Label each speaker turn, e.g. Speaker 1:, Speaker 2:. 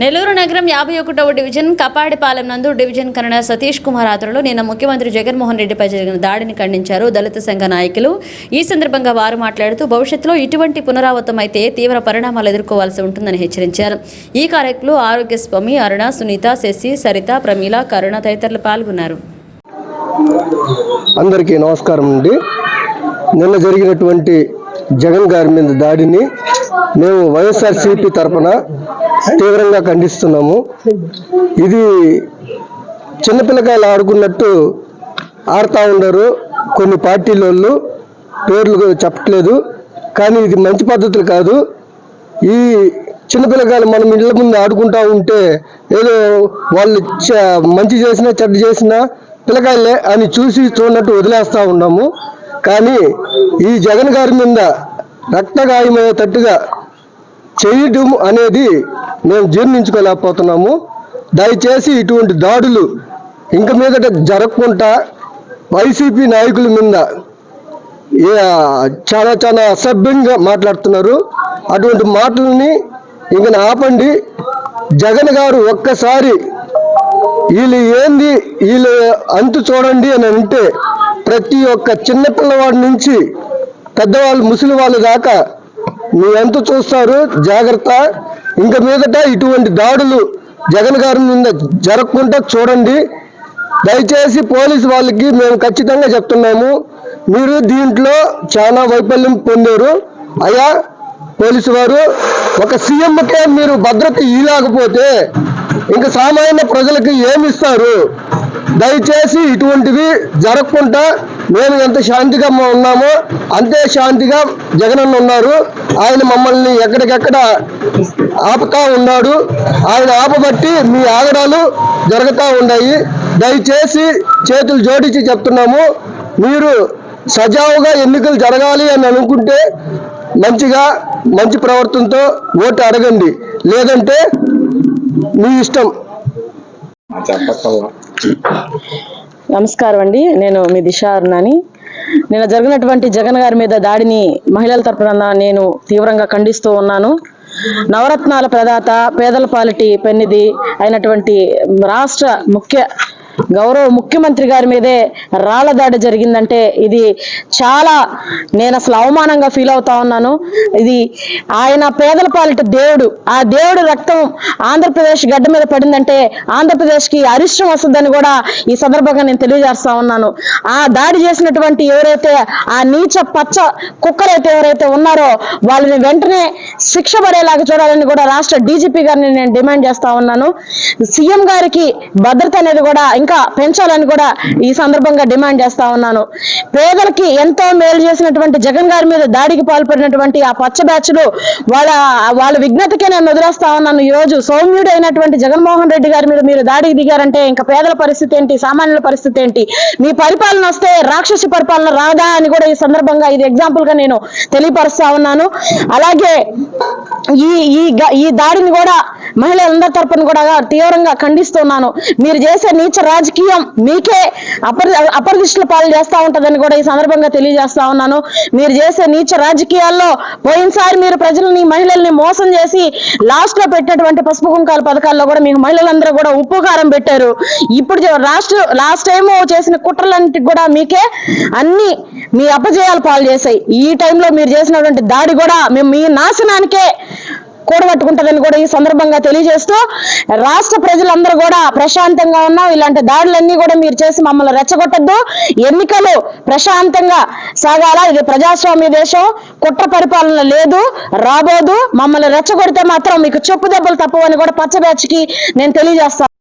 Speaker 1: నెల్లూరు నగరం యాభై ఒకటవ డివిజన్ కపాడిపాలెం నందు డివిజన్ కన్నడ సతీష్ కుమార్ ఆధ్వర్యంలో నిన్న ముఖ్యమంత్రి జగన్మోహన్ రెడ్డిపై జరిగిన దాడిని ఖండించారు దళిత సంఘ నాయకులు. ఈ సందర్భంగా వారు మాట్లాడుతూ భవిష్యత్తులో ఇటువంటి పునరావృతం అయితే తీవ్ర పరిణామాలు ఎదుర్కోవాల్సి ఉంటుందని హెచ్చరించారు. ఈ కార్యక్రమంలో ఆరోగ్య స్వామి అరుణ సునీత శశి సరిత ప్రమీల కరుణ తదితరులు పాల్గొన్నారు.
Speaker 2: అందరికీ నమస్కారం అండి. నిన్న జరిగినటువంటి జగన్ గారి మీద దాడిని మేము వైఎస్ఆర్సీపీ తరఫున తీవ్రంగా ఖండిస్తున్నాము. ఇది చిన్నపిల్లకాయలు ఆడుకున్నట్టు ఆడుతూ ఉండరు. కొన్ని పార్టీలోళ్ళు పేర్లు చెప్పట్లేదు. కానీ ఇది మంచి పద్ధతులు కాదు. ఈ చిన్నపిల్లకాయలు మనం ఇళ్ళ ముందు ఆడుకుంటూ ఉంటే ఏదో వాళ్ళు మంచి చేసినా చెడ్డ చేసినా పిల్లకాయలే అని చూసి చూడనట్టు వదిలేస్తూ ఉన్నాము. కానీ ఈ జగన్ గారి మీద రక్తగాయమయ్యేటట్టుగా చేయటం అనేది మేము జీర్ణించుకోలేకపోతున్నాము. దయచేసి ఇటువంటి దాడులు ఇంక మీదట జరగకుండా వైసీపీ నాయకుల మీద చాలా చాలా అసభ్యంగా మాట్లాడుతున్నారు. అటువంటి మాటలని ఇంక ఆపండి. జగన్ గారు ఒక్కసారి వీళ్ళు ఏంది వీళ్ళు అంతు చూడండి అని అంటే ప్రతి ఒక్క చిన్న పిల్లవాడి నుంచి పెద్దవాళ్ళు ముసలి వాళ్ళు దాకా మీ అంతు చూస్తారు. జాగ్రత్త. ఇంక మీదట ఇటువంటి దాడులు జగన్ గారి మీద జరగకుండా చూడండి. దయచేసి పోలీసు వాళ్ళకి మేము ఖచ్చితంగా చెప్తున్నాము. మీరు దీంట్లో చాలా వైఫల్యం పొందారు. అయ్యా పోలీసు వారు ఒక సీఎంకే మీరు భద్రత ఇలాకపోతే ఇంకా సామాన్య ప్రజలకు ఏమి ఇస్తారు? దయచేసి ఇటువంటివి జరగకుండా మేము ఎంత శాంతిగా ఉన్నామో అంతే శాంతిగా జగనన్న ఉన్నారు. ఆయన మమ్మల్ని ఎక్కడికెక్కడ ఆపుతా ఉన్నాడు. ఆయన ఆపబట్టి మీ ఆగడాలు జరుగుతూ ఉన్నాయి. దయచేసి చేతులు జోడించి చెప్తున్నాము. మీరు సజావుగా ఎన్నికలు జరగాలి అని అనుకుంటే మంచిగా మంచి ప్రవర్తనతో ఓటు అడగండి. లేదంటే మీ ఇష్టం.
Speaker 3: నమస్కారం అండి. నేను మీ దిశ అరుణాని. నిన్న జరిగినటువంటి జగన్ గారి మీద దాడిని మహిళల తరపున నేను తీవ్రంగా ఖండిస్తూ ఉన్నాను. నవరత్నాల ప్రదాత పేదల పాలిటి పెన్నిది అయినటువంటి రాష్ట్ర ముఖ్య గౌరవ ముఖ్యమంత్రి గారి మీదే రాళ్ళ దాడి జరిగిందంటే ఇది చాలా నేను అసలు అవమానంగా ఫీల్ అవుతా ఉన్నాను. ఇది ఆయన పేదల పాలిట దేవుడు ఆ దేవుడు రక్తం ఆంధ్రప్రదేశ్ గడ్డ మీద పడిందంటే ఆంధ్రప్రదేశ్కి అరిష్టం వస్తుందని కూడా ఈ సందర్భంగా నేను తెలియజేస్తా ఉన్నాను. ఆ దాడి చేసినటువంటి ఎవరైతే ఆ నీచ పచ్చ కుక్కలైతే ఎవరైతే ఉన్నారో వాళ్ళని వెంటనే శిక్ష పడేలాగా చూడాలని కూడా రాష్ట్ర డీజీపీ గారిని నేను డిమాండ్ చేస్తా ఉన్నాను. సీఎం గారికి భద్రత అనేది కూడా ఇంకా పెంచాలని కూడా ఈ సందర్భంగా డిమాండ్ చేస్తా ఉన్నాను. పేదలకి ఎంతో మేలు చేసినటువంటి జగన్ గారి మీద దాడికి పాల్పడినటువంటి ఆ పచ్చ బ్యాచ్లు వాళ్ళ వాళ్ళ విఘ్నతకే నేను వదిలేస్తా ఉన్నాను. ఈ రోజు సౌమ్యుడు అయినటువంటి జగన్మోహన్ రెడ్డి గారి మీద మీరు దాడికి దిగారంటే ఇంకా పేదల పరిస్థితి ఏంటి? సామాన్యుల పరిస్థితి ఏంటి? మీ పరిపాలన వస్తే రాక్షసి పరిపాలన రాదా అని కూడా ఈ సందర్భంగా ఇది ఎగ్జాంపుల్గా నేను తెలియపరుస్తా ఉన్నాను. అలాగే ఈ ఈ ఈ దాడిని కూడా మహిళలందరి తరపున కూడా తీవ్రంగా ఖండిస్తున్నాను. మీరు చేసే నీచ రాజకీయం మీకే అపరి అపరిదిష్టుల పాలు చేస్తూ ఉంటుందని కూడా ఈ సందర్భంగా తెలియజేస్తా ఉన్నాను. మీరు చేసే నీచ రాజకీయాల్లో పోయినసారి మీరు ప్రజలని మహిళల్ని మోసం చేసి లాస్ట్లో పెట్టినటువంటి పసుపు కుంకాల పథకాల్లో కూడా మీకు మహిళలందరూ కూడా ఉప్పు కారం పెట్టారు. ఇప్పుడు జ- లాస్ట్ లాస్ట్ టైం చేసిన కుట్రలన్నిటికి కూడా మీకే అన్ని మీ అపజయాలు పాలు చేశాయి. ఈ టైంలో మీరు చేసినటువంటి దాడి కూడా మేము మీ నాశనానికే కూడబట్టుకుంటుందని కూడా ఈ సందర్భంగా తెలియజేస్తూ రాష్ట్ర ప్రజలందరూ కూడా ప్రశాంతంగా ఉన్నాం. ఇలాంటి దాడులన్నీ కూడా మీరు చేసి మమ్మల్ని రెచ్చగొట్టద్దు. ఎన్నికలు ప్రశాంతంగా సాగాల? ఇది ప్రజాస్వామ్య దేశం. కుట్ర పరిపాలన లేదు రాబోదు. మమ్మల్ని రెచ్చగొడితే మాత్రం మీకు చెప్పు దెబ్బలు తప్పవని కూడా పచ్చ నేను తెలియజేస్తాను